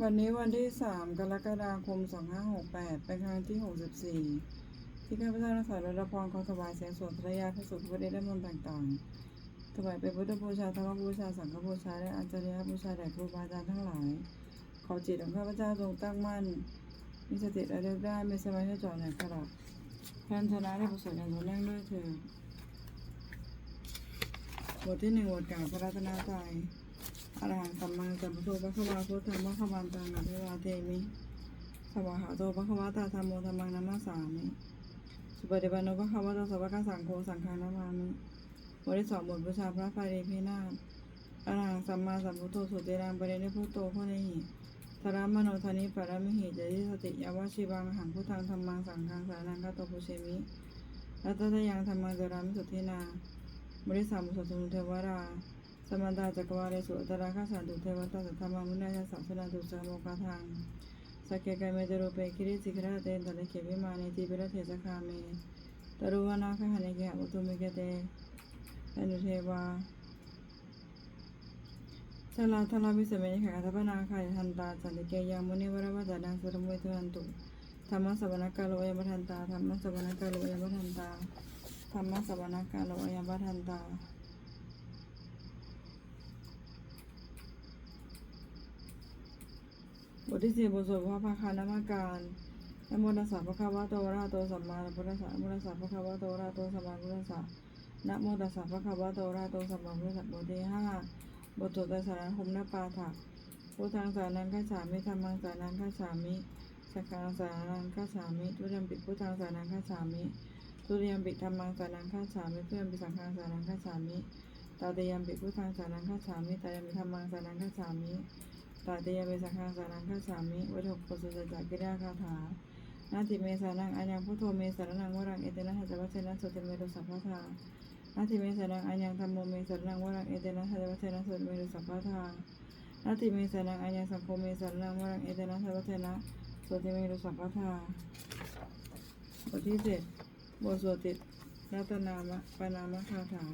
วันนี้วันที่ 3 กรกฎาคม 2568 เป็นครั้งที่ 64 ที่ข้าพเจ้ารักษาระดับพรขอถวายเสียงสวดพระยาพระสุขพระเดชและมนต์ต่างๆถวายเป็นพุทธบูชาธรรมบูชา สังฆบูชา และอัญเชลียบูชาแด่ครูบาอาจารย์ทั้งหลาย ขอจิตของข้าพเจ้าจงตั้งมั่น มีสติระลึกได้มีสมาธิจ่อในกระดับแทนชนะได้ประสบอย่างต่อเนื่องด้วยเถิดบทที่หนึ่งบทกล่าวพระรัตนตรัย อรหังสัมมาสัมพุทโธพระควาพุทธังพระควันตังอภิวาเทมิสวาหาโตพระควตาธรรมโมธรรมังนัมมาสามิสุปฏิปันโนพระควตาสวากสังโฆสังฆานามามิบทที่สองบทบูชาพระปาริพินาศอรหังสัมมาสัมพุทโธสุติรังปรินิพุตโตพระเนหิธารมโนธานิปรมิหิเจติสติยาวชิบังหังพุทธังธรรมังสังฆังสานังคตโตปุเชมิรัตตยังธรรมังเจรามิสุทธินาบริสัมมุสสุนเทวรา มันตาจักวาเลสุอัตราคาสันตุเทวตาสัทธามามุนายัสสะสนาตุสามโมกาทังสักเกกายเมจโรเปคิริสิกราเตนตะเลเขวิมานิติปิรเทสคาเมตรุวนาคหานิเกหอุตุมิเกเตอนุเทวาชลาทลาวิสเมนิขะทัพนาคายทันตาสันติเกยามุนิวรวัจนังสุรมุยทุนันตุธรรมะสวรรกาโลยมทันตาธรรมะสวรรกาโลยมทันตาธรรมะสวรรกาโลยมทันตา บทที่สี่บทสวดพระพาคานามการนโมตัสสะพระคาวะโตอะระหะโตสัมมาสัมพุทธัสสะนโมตัสสะพระคาวะโตอะระหะโตสัมมาสัมพุทธัสสะนะโมตัสสะพระคาวะโตอะระหะโตสัมมาสัมพุทธัสสะบทที่ห้าบทสวดไตรสรคมนปาถะพุทธังสานังคัจฉามิธรรมังสานังคัจฉามิสังฆังสานังคัจฉามิทุติยมปิพุทธังสานังคัจฉามิทุติยมปิธรรมังสานังคัจฉามิทุติยมปิสังฆังสานังคัจฉามิตาติยมปิพุทธังสานังคัจฉามิตาติยมปิธรรมังสานังคัจฉามิ ตาเตยเมสังฆาสานังฆาสามิวัฏกปุสุจักกิริยาคาถานาทิเมสานังอัญญังพุทโธเมสารนังวรังเอเตนะหัจวัชนะสุติเมตุสัพพะทานาทิเมสานังอัญญังธรรมโมเมสารนังวรังเอเตนะหัจวัชนะสุติเมตุสัพพะทานาทิเมสานังอัญญังสังโฆเมสารนังวรังเอเตนะหัจวัชนะสุติเมตุสัพพะทาบทที่เจ็ดบทสวดติดรัตนามะปนามะคาถา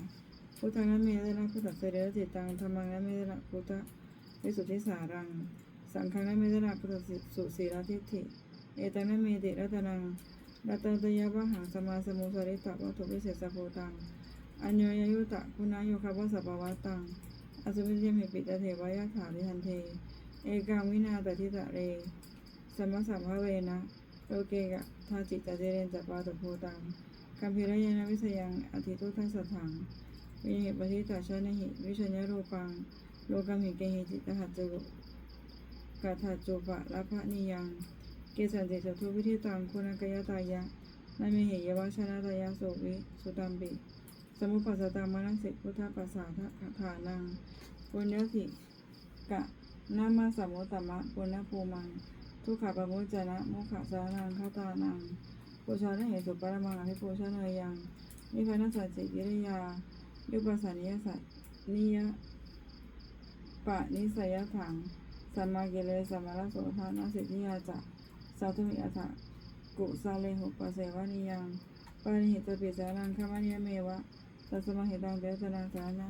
พุทธังนะเมตนะพุทธเสเดจิตังธรรมังนะเมตนะพุทธ วิสุทธิสารัง สังฆังนเมตระพุทธสุสีรทิฏฐิ เอตังนเมติรัตนังรัตตยะวะหังสมาสมุสริตะวัตถุวิเศษสโพตัง อัญโยยยุตะคุณาโยคาวะสัพวัตตัง อสุวิเยมิปิตเทวายะถาลิทันเท เอกังวินาตทิตะเรสมสัมภเวนะโลเกกะทาจิตตะเจเรนจัปปาตุโพตังคัมภีรยานวิสยังอธิตุทัสสถังวิเหปฏิตัชนหิ วิชญญโรปัง โลกามิเกหิจิตหัจจุกาถาจุปะละพะนิยัง เกสันเจจทุวิธิตังคุณกยตายะนามิเหยวชนะตายะโสวิสุตัมปิสมุปัสสตังมนัสสิพุทธปัสสาทะขานังปุญญสิกะนามาสมุตตมะปุณณภูมัง ทุกขปะมุจนะ มุขสานังคตานังปุชานะเหตุสุปรมังอภิปุชานะยังนิพพานัสสจิกิริยายุปสันนิยสัตนิย ปะนิสัยถัง สัมมาเกเลสสัมมาลโสธานาสิทธิยาจะสาธุมิอัฏฐกุสาเลหุปเสวานิยังปานิหิตปิสารังคามนิยเมวะตัสมาหิตังเดชนาสานะ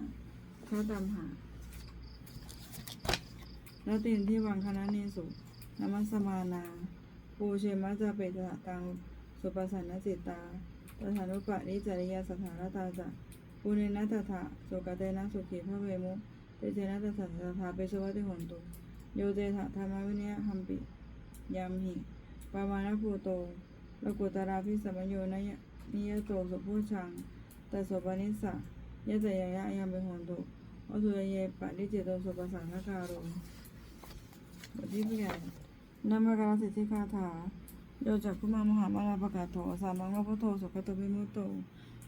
ข้าตามหาแล้วตินที่วังคณะเนสุนมัสมานา ปูเชมัจจเปตะตัง สุปัสันจิตตาตถานุปะนิจริยสถานตาจะปุเนนะตถาสุกเตนะสุขีพระเวมุ เตเจนะตัสสะสัทธาเปสวัติหนตุโยเจถะธรรมวิเนยหัมปิยามหิปามานภูโตโลกุตราภิสัมโยนะยนิยโตสุภูชังแตัสสปานิสสะยะจยายะยามเปหนตุอสุรเยปะริจิตโตสุปสังฆคาโรบทที่เปลี่ยนนามการสิทธิคาถาโยจักขุมามหามาลาปะกาโตสามังวพุทโธสุขตวิมุตโต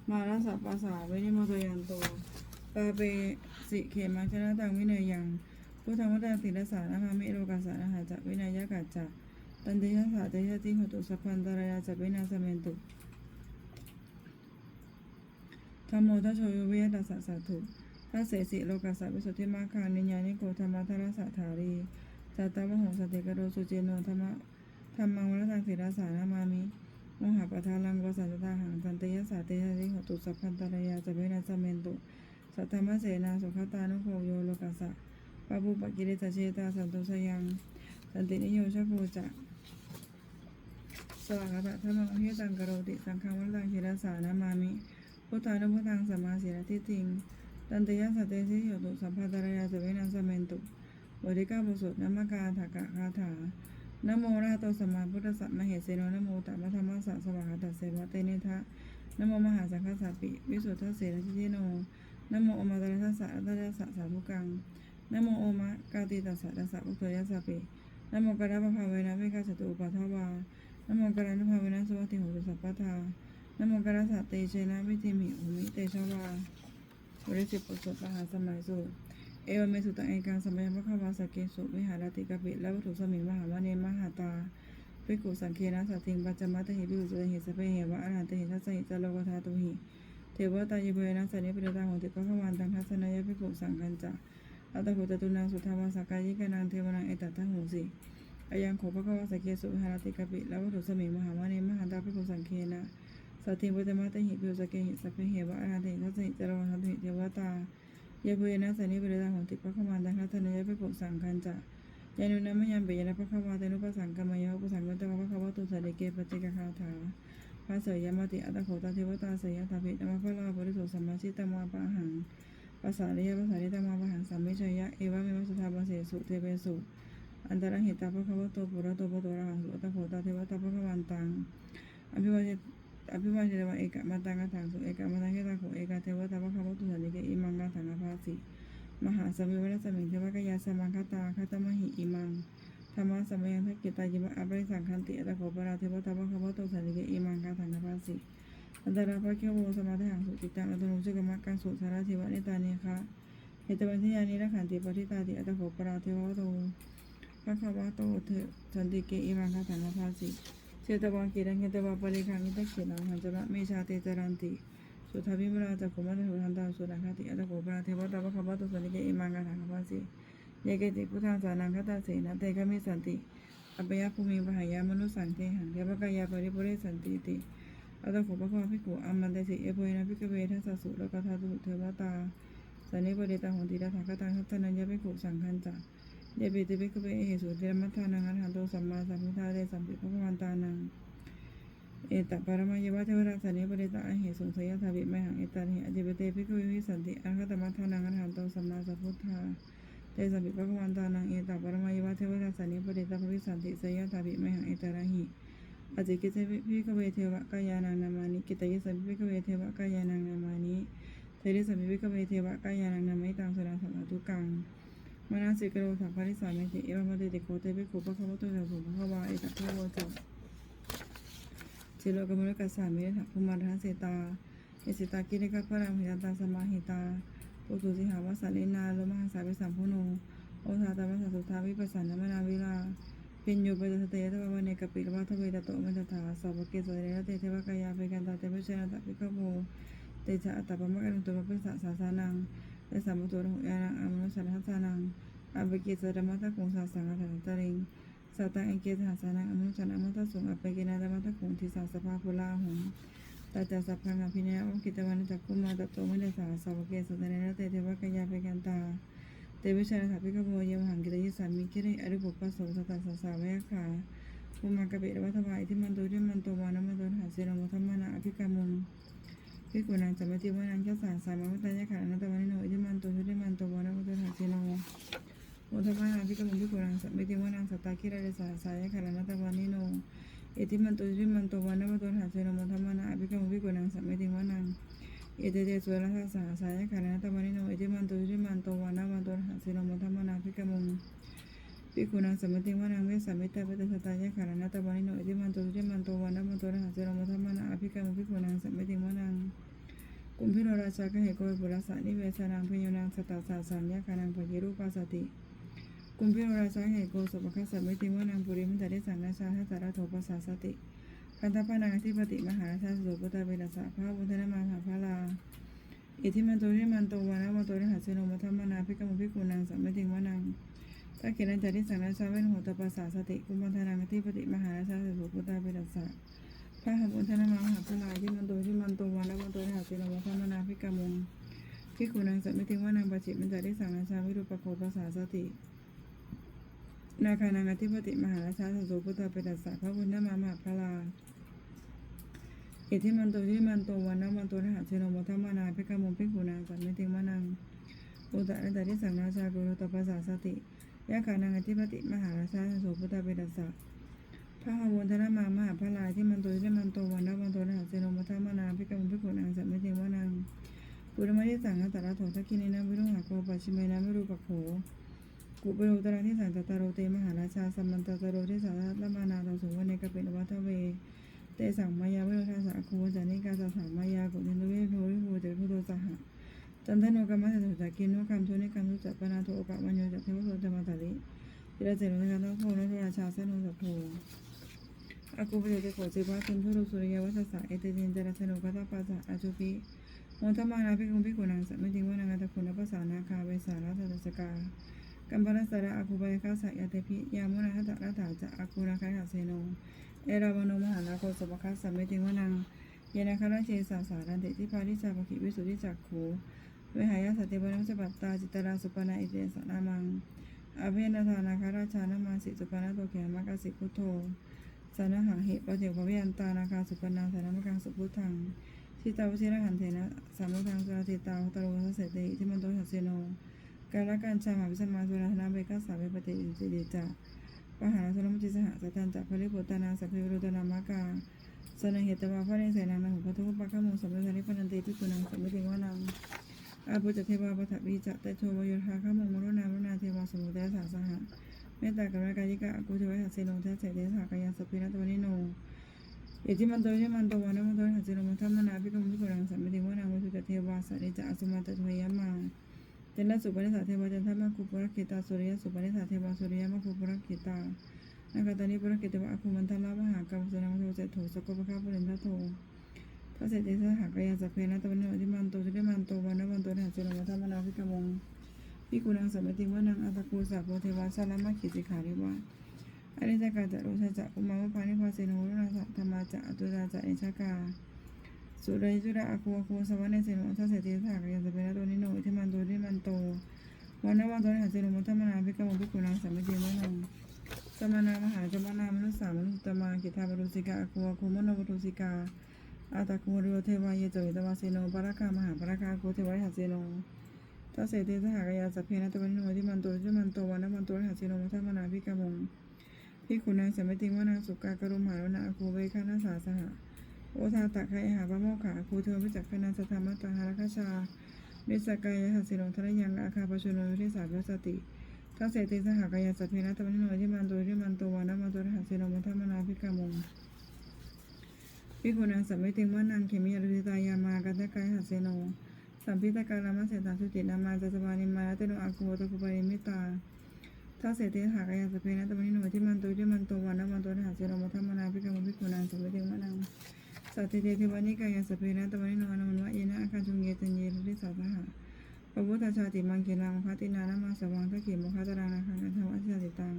มาลาสัพปะสาวินิโมตยันโต ปาเปสิเขมังชนะตังวินัยยังพุทธังวัตังติรสานะมามิโลกาสานะหาจะวินัยยะกัจจะตันติยัสสะเตยะติหตุสัพพันตรายาจะวินาสเมนตุธรรมโมทัชโชโยวิยตัสสะสาธุทัสเสสิโลกาสะวิสุทธิมาคานิญานิโกธรรมทรสะธารีสัตตวะหงสติกโรสุเจโนธรรมะธรรมังวรทังติรสานะมามิมหะปะทาลังวสันตตาหังตันติยัสสะเตยะติหตุสัพพันตรายาจะวินาสเมนตุ สัทธรรมเสนาสุขตานุโคโยโลกัสสะปะปุปะกิริตเชตาสันตุสยังสันตินิโยชโคจะสวากาตะธรรมังอหิตังกโรติสังฆวัตังเชรสานามามิพุทธานุพุทธังสัมมาสีรทิฏฐิงตันติยะสัตเตสิโยตุสัพพะตระยาสเวนัสสเมนตุบริกาบุสุนามกาถากะคาถานโมราโตสัมมาพุทธสัมมาเหเสโนนโมตัมมะธรรมสะสวากาตะเสวะเตนิทะนโมมหาสังฆสัพปิ วิสุทธเสรทิจิโน นโมอมตระทัสสะอัตตะสะสาธุกังนโมโอมะกาติตัสสะตัสสะอุตยัสสะปินโมกระปะภาเวนะเวกัสตุปัฏฐวานโมกระนุภาเวนะสวัสดิโหตุสัพพะทานโมกระสัตเตเชนะวิธิมิอุมิเตชวาบริสิปุสสะหาสมัยสุเอวเมสุตังเอกังสมัยพระขวาสเกสุวิหารติกปิและวัตถุสมิงมหาวเนมหาตาภิกขุสังเคนะสัตถิงปัจจมัตเถิภิกขุสุตหิสเปเหวะอรหันตหิทัสสหิจโลกธาตุหิ เทวตายิเวนะสันนิปิตาโหติปะขวันตังทัสนายภิกขุสังกันจะอัตถหุตตุนังสุทธาวาสกายิกานังเทวนังเอตัตถะหูสิอายังขอพระกวาสเกสุหารติกปิและวัตถุสมิงมหาวาเนมหาตาภิกขุสังเคนะสัตถิปัจจมัตถิภิกขุสเกหิสเปเหวะอรหันตหิทัสสหิจโลกธาตุหิเทวตายะเพนะสันนิปิตาของติปะขมันตังคัตนายะภิกขุสังคันจะยานุนัมยังเปยนะปะขวาเตนุปสังกมายะอุปสังกัตตะปะขวะตุสเดเกปติกะคาถา พระเสยยมติอัตโขตาเทวตาเสยตาภิธรรมะพะลาบริสุทธิ์สัมมาชิตมาปะหังภาษาเริยภาษาริตมาปะหังสัมมิชยะเอวะเมวะสุทธาบาเสสุเทเปสุอันตระหิตาปะขวะโตปุระโตปโตระหังสุอัตโขตาเทวตาปะขวันตังอภิวาเจอภิวาเจตวะเอกมาตังกะถังสุเอกมาตังเกตาโขเอกเทวตาปะขวะตุสะเดเกอิมังกะถังกะภาสิมหาสมิวรสมิงเทวกยาสมังคตาคตมหิอิมัง ธรรมะสมัยังทักกิตายิมะอภิสังคันติอัตโขปราเทวตาภควะโตสันติเกอิมังคาถังคภาสิอันตราภะเขโวสมาธิหังสุจิตังอัตโนจุกมะกังสุสารเทวะเนตานิคะเหตวันทิยานิรักขันติปฏิตาติอัตโขปราเทวะโตภควะโตเถสันติเกอิมังคาถังคภาสิเชตวังกิรังเกตวะปริคังอิตักขินังหันจระเมชาเตจรันติสุทธาวิมราจักขุมัตถุทันตาสุนังคติอัตโกปราเทวะตาภควะตุสันติเกอิมังกาถังคภาสิ เยเกติพุทธังสานังคตาเสนะเตกะมิสันติอปยภูมิปหายามนุสังเทหังเทวกายาปริปุเรสันติติอัตโกภควะภิกขุอัมมันเตสิเอโพยนะภิกขเวทัสสุโลกธาตุเทวตาสันนิปเดตาหุนติดาถากตังทัตนัญญภิกขุสังคันจะเยปิติภิกขเวเอสุเทมัทานังอรหันโตสัมมาสัมพุทธาเตสัมปิภควันตานังเอตปรมายวะเทวราสันนิปริตาเหสุสยทาวิไมหังเอตันหิอจิปเตภิกขวิวิสันติอังคตมัทานังอรหันโตสัมมาสัพพุทธา เตสัมปิภควันตานังเอตปรมยวะเทวราสันนิปริตาภวิสันติสยทาวิไมหังเอตระหิอจิกิเตภิกขเวเทวะกายานังนามานิกิตยิสัมปิภิกขเวเทวะกายานังนามานิเทริสัมปิภิกขเวเทวะกายานังนามิตังสุรังสัมมาทุกังมานาสิกโรสัพพะริสามิติเอวมะเตติโกเตภิกขุปะคะวะโตสัพพะวะเอตภะโวจะจิโลกมุลกัสสามิถะภูมาทัสเสตาเอสิตากิริกะพระรามหิตาสมาหิตา ปุตุสิหาวาสาลินาโลมหัสาวิสัมพุโนโอทาตมัสสะสุทาวิปัสสนามนาวิลาปิญโยปะสเตยะตะวันเนกปิลวัทเวตโตมัตถาสาวกเกสเรนะเตเทวกายาเปกันตาเตวชนะตะปิกโมเตชะอัตตปมะกันตุปะปิสะสาสานังเตสัมมุตุระหุยานังอมนุสันทัสานังอภิเกสรมัตตะคงสาสังฆะตะริงสัตตังเอเกสหัสานังอนุชนะมัตตสุงอเปกินาตมัตตคุงทิสาสภาพุลาหุง ตัจจสัพพังอภิเนยอกิตวันจักคุมาตโตมิเดสาสาวเกสุตเนนะเตเทวกยาเปกันตาเตวิชนะสัพพิกโมเยมหังกิตยิสามิกิริอริบุปปโสสตัสสาเวขาภูมากะเปรวัฏวายที่มันโตที่มันโตวานมันโตหาเสนโมธรรมนาอภิกามุงพิกุนังจำมติวานังเจ้าสาสามวัตยะขานัตวันิโนที่มันโตที่มันโตวานมันโตหาเสนโมโมทมานาภิกขุภิกุนังสัมมิติวานังสัตตาคิระเดสาสายะคารนัตวานิโน เอติมันโตจิมันโตวานวโตหาเสนโมทมานาอภิกขุภิกนังสัมมิติวานังเอเตเตสวรสาสาสายะคารนัตวานิโนเอติมันโตจิมันโตวานวโตหาเสนโมทมานาอภิกขุภิกขุนังสัมมิติวานังเวสัมมิตาเปตสตายะคารนัตวานิโนเอติมันโตจิมันโตวานวโตหาเสนโมทมานาอภิกขุภิกขุนังสัมมิติวานังกุมพิโรราชากะเหโกปุรสานิเวสนังพยนังสตาสาสัญญาคานังปยิรูปัสสติ กุมพิโรราชาเหตุโกสุปคัสสะมิติวนังปุริมิตาริสังนาชาทัตระโทปัสสาสติคันธปนังอธิปติมหาราชาสุปตาเวรสะพระบุทนมาหาพระลาอิทิมันโตริมันโตวานะมันโตริหัสโนมัทมนาภิกขมุภิกขุนังสัมมิติวนังตะเกนันจาริสังนาชาเวนโหตปัสสาสติกุมพันธนังอธิปติมหาราชาสุปตาเวรสะพระหบุทนมาหาพระลาที่มันโตที่มันโตวานะมันโตริหัสโนมัทมนาภิกขมุงภิกขุนังสัมมิติวนังปัจจิมันจาริสังนาชาวิรุปโคปัสสาสติ นาคานังอธิปติมหาราชาสันโสพุทธเปตัสสะพระพุทธมามหาพลาอิทธิมันโตทิมันโตวันนมันโตนะหะเชนโมทัมมานาภิกขมุมภิกุนาสัมมิติมานังอุตตะนันตติสังนาชากุโรตปัสสะสติยะขานังอธิปติมหาราชาสันโสพุทธเปตัสสะพระหมุนธนมามหาพลาที่มันโตทิมันโตวันนมันโตนะหะเชโนโมทัมมานาภิกขมุมภิกขุนาสัมมิติมานังปุรมทิสังฆตระโถทักขินีนาวิรุหะโกปัชชิเมนะวิรูปโข กุเปโรตระที่สันตตโรเตมหาราชาสัมมันตตโรที่สารัตมานาตังสุวรรณกเป็นวัฒเว เตสังมายาเวิโรธาสาคูจานิกาสสามายากุตินเวโพริโพเตพุโตสหะจันทโนกรรมสุจักินโนกรรมโทนิกรรมทุจักปนาโทอกะมัญโยจักเทวโสจมาตาลิจิระเจโนกรรมโพนทราชาสนุสัพโพอากูปเจเตโกเจปาตุนทุรุสุริยวัสสะเอเตจินจระชโนกัตตปัสสะอาจุปิมนทมานาภิกุมภิกุนังสัมมิติวานังอัตคุณปัสสานาคาเวสาราตสกา กัมปนาสระอาคูบายคาสายาเตพิยามุนาหัตระถาจะอาคูราคายหาเซโนเอราวโนมหานาโคสปคัสสัมเมติวนังเยนาคาราเชสาสารันเตติพาริจาปกิวิสุทธิจักขูเวหายาสติวนัมสปัตตาจิตราสุปนาอิเตสนามังอเวนาธานาคาราชานามาสิสุปนาโตเกมากสิพุทโธสานหังเหปะเถวภเวยันตานาคาสุปนาสานมกังสุพุทังทิตาวชิระหันเทนะสามุทังสาติตาตโรสเสติที่มันโตหัสเซโน การละการชาหาวิสมาสุราธนาเบกัสสาเวปฏิอินสิเดจาปหาสุรมุจิสหสัตตันจักพลิโพตนาสัพพวรุตนามากาสนเหตวาพระเนเสนานังหุปทุปปะขโมสัมปทานิพนันติพิกุนังสัมมิติวานังอาปุจเทวาปะถวิจัตเตโชวโยธาขโมมรุนามรุนาเทวาสมุทัยสาสหะเมตตากรุณกายิกะกุเทวะหัสเซโนเทเสเดสากายาสพินัตวนิโนเอติมันโตยมันโตวันมันโตหัสเซโนมัทมนาภิกขุภิกุนังสัมมิติวานังวิสุตเทวาสันิจอสุมาตถวยมา จนสุปนิสาเทวจันทมาคุปุรกิตาสุริยสุปนิสาเทวสุริยมาคุปุรกิตานาคาตานิปุรกิตวะอคุมันทลามหากรรมสุนังโทเจโถสกุปะคาปุเรนทโททัศเจสหากายาสเพนะตวันโนทิมันโตทิมันโตวันนวันโตนะจุลมัทมนาภิกมงพิกุนังสัมมติวนังอัตกูสาโพเทวาสาลามาขิสิขาริวาอริจกาจะโรชาจะอุมาวพานิพาเสโนรุณาสัธรรมาจะอตุราจะเอชกา สุรยุระอาคูอาคูสวรรค์เสนทัศเจสหากายาสเพนะตัวนิโนทิมันโตทิมันโตวันนวันตอนหาเจริมุทธมนาภิกรมภิกุนังสัมมติมนังสมานามหาจมานามนุสสามนุตตมากิทาบรุสิกาอคูอคูมโนบรุสิกาอาตาคูริโอเทวายเจวิตวาเสโนปราคามหาปราคาโกเทวายหาเสโนทัสเสติสหกายาสัพเพนะตวันโนทิมันโตทิมันโตวันนวันตอนหาเจริญมุทธมนาภิกรมภิกุนังสัมมติมนังสุกากรุมหารนาอคูเวคานาสาสหะ โอทาตะไคหาพระโมขาคูเทววิจักขณาสธรรมตังหารคชาเมสกายหัสสิโนทะยังอาคาปชุโนทิสาพสติทัเสติสหกายสัพเพนะตวันโนที่มันโตที่มันโตวานะมันโตหัสสิโนมัทมนาภิกามงพิกุนังสัมมิติวานังเขมิยรุติตายามากัตกายหัสสิโนสัมพิตการามาเสตังสุตินามาจัสวานิมาเตโนอาคูตคุปริมิตาทัเสติสหกายสัพเพนะตวันโนที่มันโตที่มันโตวานะมันโตหัสสิโนมัทมนาภิกามงพิกุนังสัมมิติวานัง สัตติเตเทวานิกายสัพเพนะตวันโนอนุมวะเยนะอาคาจุงเยตันเยรุติสาสหะพระพุทธชาติมังคีนังพระตินานามาสวังทักขิมุขตรานาคังอันธวัชติตัง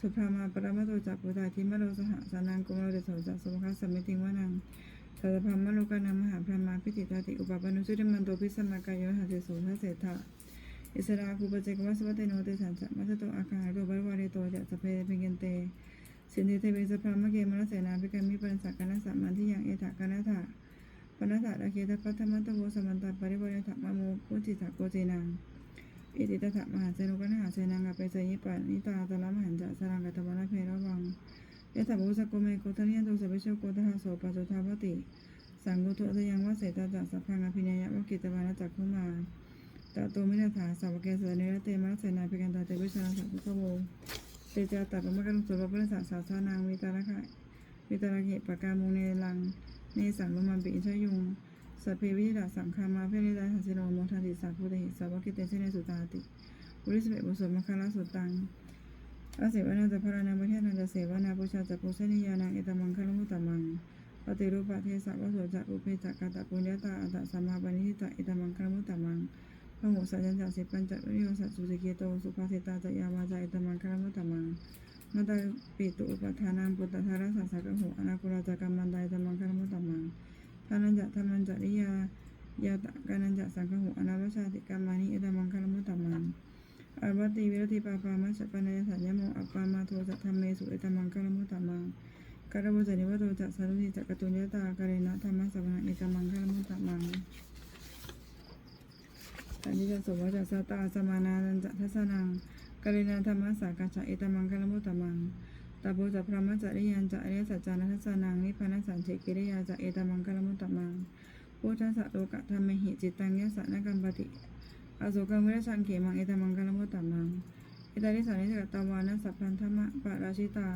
สุภามาปรมาโตจักปุตตาทิมโรสหสานังกุมารเดโสจักสุภาสมิติวานังสัตพามโลกานามหาพระมาพิจิตาติอุปปนุสุติมันโตพิสมากายโยหะเสโสทัสเสทะอิสราคูปเจกวัสวัตโนเตสันจะมัสโตอาคาโรบวารโตจะสเพเปเกนเต สินเทเทเวสพามเกมรเสนาภิกามิปันสักกนสัมมันที่ยังเอถากนัถะปนัถะตะเกตปัทธมัตโวสมันตาปริวริธรมโมพุจิตาโกเจนังอิติตถะมหาเจนุกนหาเจนังอเปเจยิปะนิตาตละมหันจะสรังกัตวนาเพระวังยะถาบุสโกเมโกตเนียนตุสเปโชโกตหะโสปะจุทาวติ สังกุตุตยังวะเสตจักสัพพังอภิญญะวกิตวานจักขุมาตะโตมินาถาสาวกเกสเนรเตมะเสนาภิกันตาเตวิชาสัพพะโว เตจาตะปะมะกันสุปะปะสะสาสานางวิตาระคะวิตาระเกปะกามุงเนลังเนสังลมันปิชยุงสัพเพวิดาสังคามาเพริดาหัสโนโมทันติสัพพุเตหิสาวกิเตชเนสุตาติบุริสเบบุสมคาลาสุตังอาเสวนาจะพรานาประเทศนันจะเสวนาปุชาจะปุเสนิยานังเอตมังคลมุตตมังปฏิรูปะเทสะวะโสจะอุเพจักกตะปุญญาตาอัตตสัมมาปณิทิตะเอตมังคลมุตตมัง พระโหสัจจันสิปัญจวิโยสัจสุสิเกโตสุภาสิตาจะยาวาจาเอตมังคลมุตตมังมาตาปิตุอุปทานังปุตตะธาระสัสสะกะโหอนาคุราจะกัมมันไดตมังคลมุตตมังทานันจะธรรมันจะริยายาตะกานันจะสังฆหุอนาวัชาติกามานิเอตมังคลมุตตมังอารวติวิรติปาปามัสสะปะนายสัญญโมอัปปามาโทจะธรรมเมสุเอตมังกะละมุตตะมังกะระบุจนิวัตโตจะสารุติจะกตุญญตากะเรนะธรรมะสัพพะเอตมังกะละมุตตะมัง สันนิจสมวจะสตตาสมานานันจทัสนังกะเรนะธรรมะสากะจะเอตมังกะลมุตตะมังตาโพจะพระมัจจริยันจะอริยสัจจานัทัสนังนิพพานสันเจกิริยาจะเอตมังกะลมุตตะมังพุทธัสสะโลกะธรรมหิจิตตังยสะนะกัมปติอโศกังวิรชังเขมังเอตมังกะลมุตตะมังเอตาริสานิสกตาวานะสัพพันธมะปะราชิตา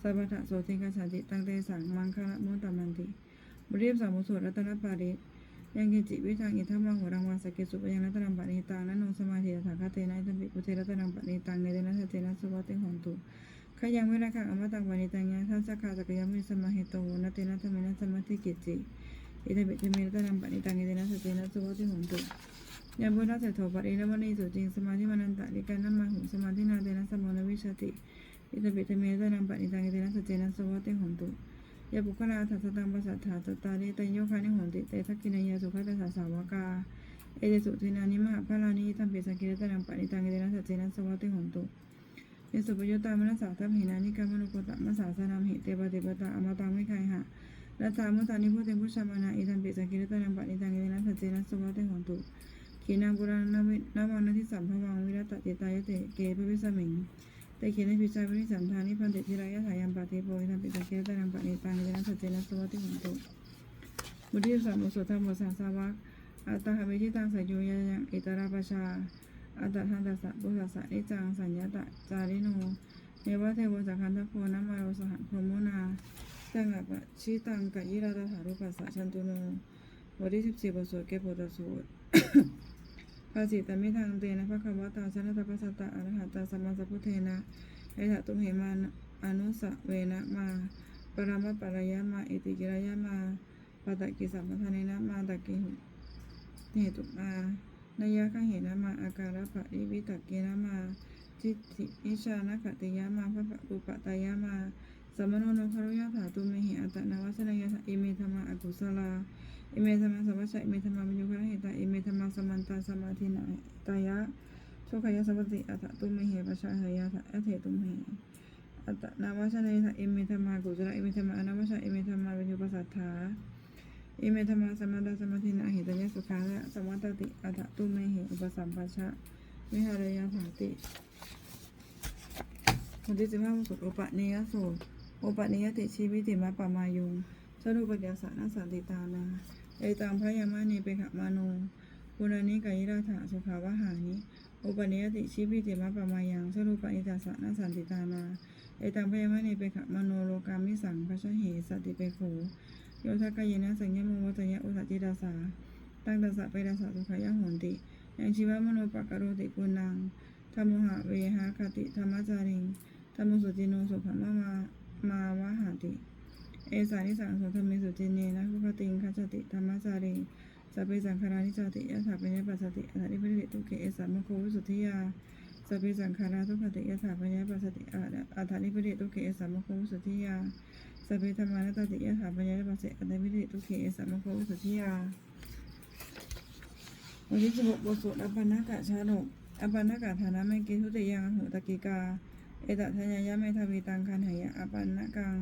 สัพพะโสติกัสสติตังเตสังมังคะลมุตตะมันติบริบสามุสุรัตนปาริ ยังกิจิวิทังอิทัมมังวรังวาสเกสุปยังรัตนังปะนิตังนันโนสมาธิตถาคเตนะอิตัมปิปุเทรัตนังปะนิตังเนเตนะเตนะสุวัติหนตุขยังวิราคังอมตังปะนิตังยะทัสสะคาสกยามิสมาหิโตนะเตนะธรรมนะสมาธิกิจิอิทัมปิเทเมรัตนังปะนิตังเนเตนะเตนะสุวัติหนตุยามพุทธเสถโถปริรมณีสุจริงสมาธิมานันตะดิการนัมมาหุสมาธินาเตนะสมโนวิชติอิตปิตเมรตนังปณิตังอิเตนะสัจเจนะสวัติหนตุ ยาบุคลาทัสตังปัสสัทธาตตาเรตัญโยคานิหนติเตทักกินายาสุขัตถาสาวกา เอเดสุทินานิมหาพาลานิตัมเปิสังกิรตนังปณิตังอิเตนะสัจเจนะสวัติหนตุยสุปโยตามนัสสาทัมหินานิกามนุโกตะมัสสาสนามหิเตปะเตปะตาอมตังไม่ใครหะรัตามุตานิพุเตพุชามานาอิตัมเปิสังกิรตนังปณิตังอิเตนะสัจเจนะสวัติหนตุขีนังปุรานาวินาวังนาทิสัมภวังวิรัตติตายเตเกภวิสมิง แต่ขีนพิจารวิสันธานิพันติทิรายะถายัมปะเทโพยทัมปิตะเกตะนังปะเนตังเจนะสัจเจนะสวัติหันตุบุตรีสัมมุสุธรรมสังสาวะอัตตหะเวทิตังสยโยยยังอิตราปชาอัตตทันตัสสะปุสสะสะนิจังสัญญาตะจาริโนเนวะเทวสังคันทโพนัมมาโรสหังพรมุนาจังอะปชิตังกะยิราตถารุปัสสะชันตุโนบทที่สิบสี่บทสวดเกโพตสูตร ภาษีตมิทางเตนะพระคำว่าตาชนะตปัสสตะอรหัตตาสัมมาสัพพุเทนะเอถะตุมเหมานะอนุสะเวนะมา ปรามะปรายะมาอิติกิรายะมาปะตะกิสัมปทานินะมาตะกิหุเหตุมานายะขังเหนะมาอาการะปะริวิตะเกนะมาจิติอิชานะขติยะมาพระปุปปะตายะมาสมโนนครุยะถาตุเมหิอัตนาวสนายะอิเมธรรมาอกุศลา อิเมธรรมาสัมปชัยอิเมธรรมาวิญญุคระเหตาอิเมธรรมาสมันตาสมาธินาตายะโชคยะสัพติอัตตตุมเหปชาหยะอัตเถตุมเหอัตนาวชนายะอิเมธรรมากุจระอิเมธรรมาอนาวชาอิเมธรรมาวิญญุปสัทธาอิเมธรรมาสมันตาสมาธินาเหตยะสุขาระสมัตติอัตตตุมเหอุปสัมปชะวิหารยะภาติคนที่สิบห้าสุดอุปนิยสูตรอุปนิยติชีวิติมะปะมายุงสรุปเดียสานาสันติตานา เอตังพระยามานีเปขมาโนปุรานิกายิราถาสุขาวหานิอุปนิยติชีพิติมะปะมายังสรุปนิตาสานสันติตานาเอตังพระยามานีเปขมาโนโลกามิสังพระชเหสติเปโขโยทากายนะสัญญมุวัตยะอุสจิตาสาตั้งตัสะเปดาสะสุขายะหนติยังชีวมโนปะกโรติปุนังธรรมหะเวหาคติธรรมจาริงธรรมสุจิโนสุภมะมามาวะหาติ เอสานิสังโสธรรมิสุจินเนนะภุคติงคัจติธรรมจารีสัพเพสังขารานิจติยะถาปัญญปัสสติอธิปริตุเกเอสามโควิสุทธิยาสัพเพสังขาราทุกขติยะถาปัญญปัสสติอัฏฐานิปริตุเกเอสามโควิสุทธิยาสัพเพธรรมานัตติยะถาปัญญปัสสติอัฏฐานิปริตุเกเอสามโควิสุทธิยาวันที่สิบหกบทสวดอปันนากะชาดกอปันนากะฐานะไม่กิทุติยังหุตกิกา เอตทัญญายะเมทวีตังคันหยะอปันนกัง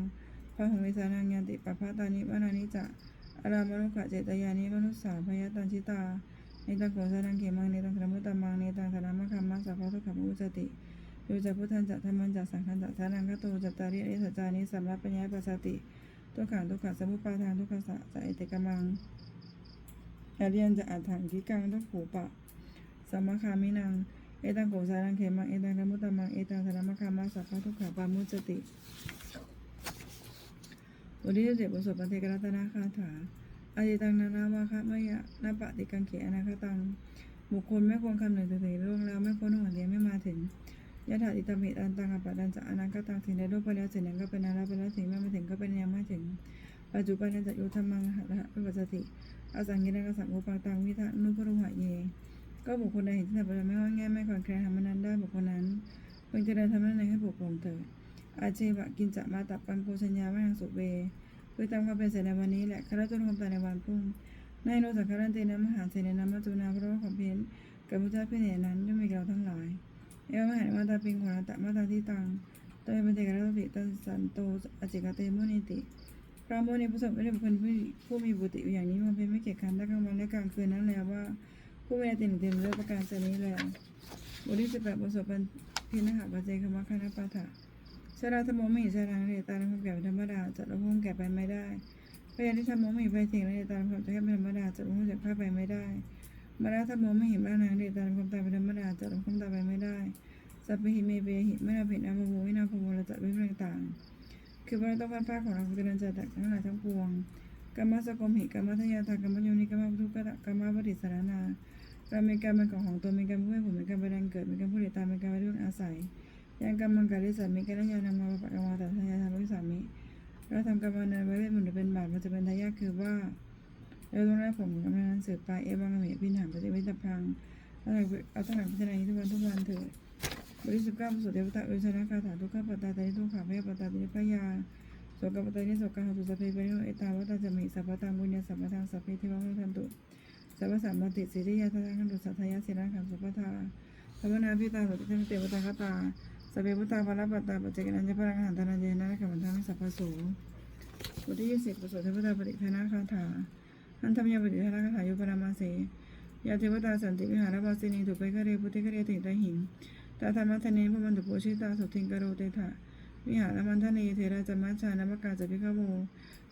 พระหงวิสานังยันติปะพะตานิวานานิจะอารามนุขะเจตยานิมนุสสาพยตันชิตาเนตังโขสานังเขมังเนตังสรมุตตมังเนตังสรามะคัมมัสสะพะทุกขมุจติโยจะพุทธันจะธรรมันจะสังฆันจะสานังคโตจัตตาริอริสัจจานิสัมมาปัญญาปัสสติทุกขังทุกขะสมุปาทานทุกขะสะจะเอติกมังอริยันจะอัฏฐังกิกังทุกขูปะสมคามินังเอตังโขสานังเขมังเอตังสรมุตตมังเอตังสรามะคัมมัสสะพะทุกขะปามุจติ วันที่เจ็ดบทสวดปฏิกรัตนาคาถาอาจิตังนานาวาคะมะยะนาปะติกังเขอนาคตัง บุคคลไม่ควรคำหนึ่งถึงถึงล่วงแล้วไม่ควรห่วนเดียไม่มาถึงยะถาติตามเหตุอันตังอปะดันจะอนังกตังสิ่งใดรูปไปแล้วสิ่งนั้นก็เป็นนาราไปแล้วสิ่งไม่มาถึงก็เป็นยังไม่ถึง ปัจจุบันจะยุธรรมังหะระหะปัจจติอสังกินังสังโอปังตังวิทะนุพรุหะเย ก็บุคคลใดเห็นที่สัพพะไม่ว่าง่ไม่ควรแคร์ทำมันนั้นได้บุคคลนั้นเพิ่งจะได้ทำนั้นให้ปกครองเถิด อาเจวะกินจะมาตับปังโกชัญญาไม่ทางสุเวคือตามความเป็นเสร็จในวันนี้แหละคาราจนความตายในวันพรุ่งในโนสังคารันเตนะมหาเสนานามาจุนาเพราะว่าความเพียรกับพุทธะเพียรนั้นย่อมมีเราทั้งหลายเอวมหามาตาปิงขวาตะมาตาที่ตังตเวปันเตกะรติตันสันโตอจิกาเตมุนิติพระโมนีประสบไม่ได้บุคคลผู้ผู้มีบุตรอย่างนี้มาเป็นไม่เกียจคันทั้งกลางวันและกลางคืนนั้นแล้วว่า ผู้ไม่ได้เต็มเต็มเรื่องประการชนี้แล้วบทที่สิบแปดประสบเป็นพินหาปัจเจคมคณปาถะ ชราธรรมไม่เห็นชราเรตาลความแก่เป็นธรรมดาจัดละพุ่งแก่ไปไม่ได้พยานที่ทำมม่เห็นไปถึงเรตาลความจะแค่เป็นธรรมดาจัดละพุ่งจากข้าไปไม่ได้มาราธรรมไม่เห็นบ้านางเรตาลความตายเป็นธรรมดาจัดละพุ่งตายไปไม่ได้สัพเพหิเมเปหิไม่นาเห็นอาภโววินาภโวละจัดเป็นต่างคือว่าต้องพันผ้าของเราคือเดินจากทั้งหลายทั้งปวงกรรมสกมหิกรรมทยาทากรรมโยนิกรรมทุกขะกรรมปฏิสารนาเรามีการเป็นของของตนมีการมเพื่อผมมีการประดังเกิดมีการผู้ติดตามมีการไปด้วยอาศัย ยังกรรมังการิสัตมีการยานำมาปะกรรมตัทยาทำวิสามิเราทำกรรมนั้นไว้เป็นหมุนเป็นบาปมันจะเป็นทายาทคือว่าเราต้องได้ผลกรรมนั้นสืบไปเอวังเมพินหังปฏิวิตพังเอาตั้งหลักพิจารณาทุกวันทุกวันเถิดบริสุทธิ์ก้าวสุดเทวตาเอชนะคาถาทุกขปตาตานิทุกขาพยปตาติพยาสกปตานิสกาหตุสัพเพปริโนเอตาวตาจะมีสัพพตังบุญญาสัพพตังสัพเพเทวะมุทันตุสัพพสัมปติสิริยาทังคันตุสัทธายาสิรังขังสัพพทาสัพนาพิตาสัพเพเทวตาคตา สเพพุทธาภรปัตตาปัจเจกันันจะพลังหันตนาเจนะขัมมันทามิสัพพโสบทที่ยี่สิบประสบเทวตาปฏิทนาคาถาอันธรรมยาปฏิทนาคาถายุปรามาเสยาเทวตาสันติวิหารวาสินีถูกไปกะเรพุทธิกะเรติตาหิงตาธรรมทเนพมันตุโปชิตาสุทิงกโรเตถะวิหารมันทนีเทระจมัชชานมกาจพิฆโว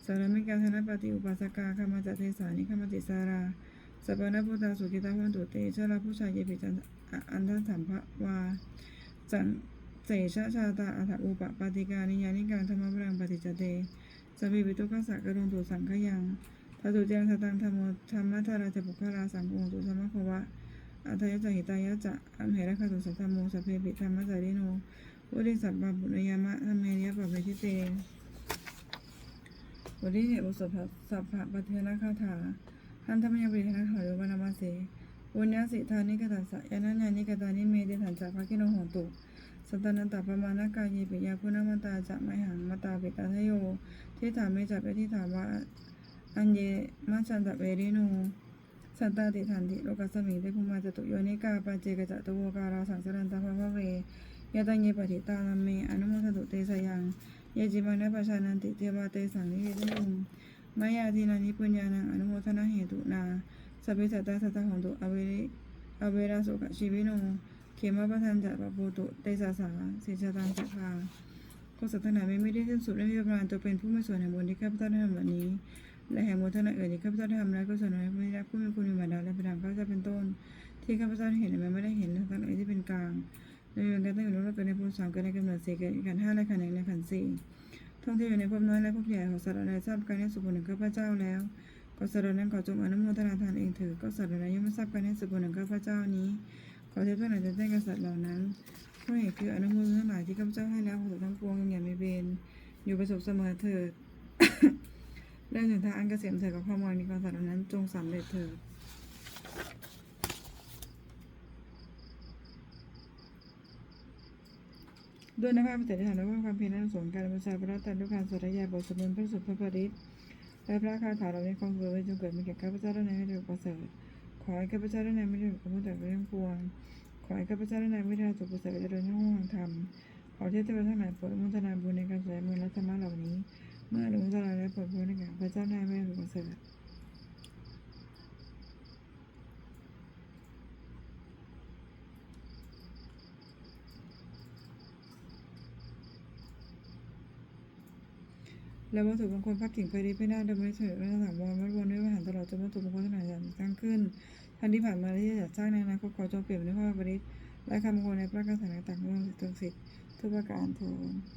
สารมิกาธนปฏิอุปาสกาคามาจเทสานิคามาติสาราสัปนะพุทธาสุกิตาวันตุเตชะลาผู้ชายเยปิจันอันทัสัมภวาจัน เสชะชาตาอัฏอุปปาติกานิยานิการธรรมพรังปฏิจเตสมิปิตุกัสสะกรุณตุสังขยังทัตุเจงสตังธรรมธรรมะทาราจะปุคลาสังโฆตุสัมมะภวะอัตยะจหิตายะจะอัมเหระคตุสัทธโมสพเพปิธรรมะจาริโนบริสัทบาบุญยามะธรรมเนียปะเวทิเตบทที่เหตุอุสภสัพพะปฏินาคาถาหันธรรมยาปฏินาถอยวันนามาเสวุญญาสิธานิกตัสสะยานัญญานิกตานิเมเดถันจักภกิโนโหตุ สตานันตปมานากายเยปิยาพุนามตาจะไมหังมาตาเปตาทโยที่ถามไม่จับไปที่ถามว่าอันเยมาชันตะเวริโนสันตาติทันติโลกัสสมิเตภุมาจตุโยนิกาปาเจกจัตโวการาสังสรันตภะเวยะตังเยปฏิตานัมเมอนุโมทตุเตสยังเยจิมังนะปะชานันติเทวาเตสังนิเยตุมมายาทินานิปุญญานังอนุโมทนาเหตุนาสัพพิสัตตาสัตตะหนตุอเวริอเวราสุขชีวิโน เขมะปะทันจะปะโพตุเตสาสาเสิจตังสัพพาก็สัตนาไม่ไม่ได้สิ้นสุดและมีประมาณตัวเป็นผู้ไม่ส่วนแห่งบุญที่ข้าพเจ้าได้ทำวันนี้ และแห่งบุญท่านั้นเอ่ยที่ข้าพเจ้าได้ทำแล้วก็ส่วนน้อยผู้ได้รับผู้มีคุณมีบาดาและเป็นธรรมข้าพเจ้าเป็นต้น ที่ข้าพเจ้าเห็นและไม่ได้เห็นทั้งนั้นเอ่ยที่เป็นกลางในเรื่องการตั้งอยู่รู้เกิดในภูมิสามเกิดในกำเนิดสี่เกิดในขันห้าและขันหนึ่งในขันสี่ท่องเที่ยวอยู่ในภพน้อยและภพใหญ่ของสัตว์ใดทราบการให้สุขผลหนึ่งข้าพเจ้าแล้วก็สัตว์นั้นขอจงอนุโมทนาทานเองเถิดก็สัตว์ใดยังไม่ทราบการให้สุขผลหนึ่งข้าพเจ้านี้ อเทพเจ้าหน่อยจะแจ้งกับสัตว์เหล่านั้นเพราะเหตุคืออนุโมทนาทั้งหลายที่ข้าพเจ้าให้แล้วของทั้งปวงอย่ามีเวรอยู่ประสบเสมอเถิดเรื่องถึงทางอันเกษมเถิดกับความหวังในความสัตว์เหล่านั้น จงสำเร็จเถิดด้วยนภาพปฏิฐานและความเพียรนั้นสงการประชาพระตันด้วยการสวดยาบทสวดมนต์พระสุทธพระปริตและพระคาถาเราในความเกิดไว้จงเกิดมีแก่ข้าพเจ้าและในไม่ได้ประเสริฐ ขอให้ข้าพเจ้าได้นำไม่ถึงความุขแต่เรื่องปวง ขอให้ข้าพเจ้าได้นำไม่ได้สุขประเสริฐเจริญในห้องธรรม ขอเทพเจ้าทั้งหลายโปรดอนุโมทนาบุญในการแสดงมือและธรรมะเหล่านี้ เมื่ออนุโมทนาและโปรดบุญในแก่พระเจ้านายไม่ได้ประเสริฐ แล้วัตถุมงคลพักกิ่งไปดีไปหน้าดำเนิเถิดและถามวรวัดวนด้วยวิหารตลอดจนวัตถุมงคลทั้งหลายอย่างตั้งขึ้นทันที่ผ่านมาที่จะสร้างในอนาคตขอจงเปลี่ยนด้วยพระบริตและคำมงคลในพระคาถาต่างๆเรื่องสิทธิ์ทุกประการเถิด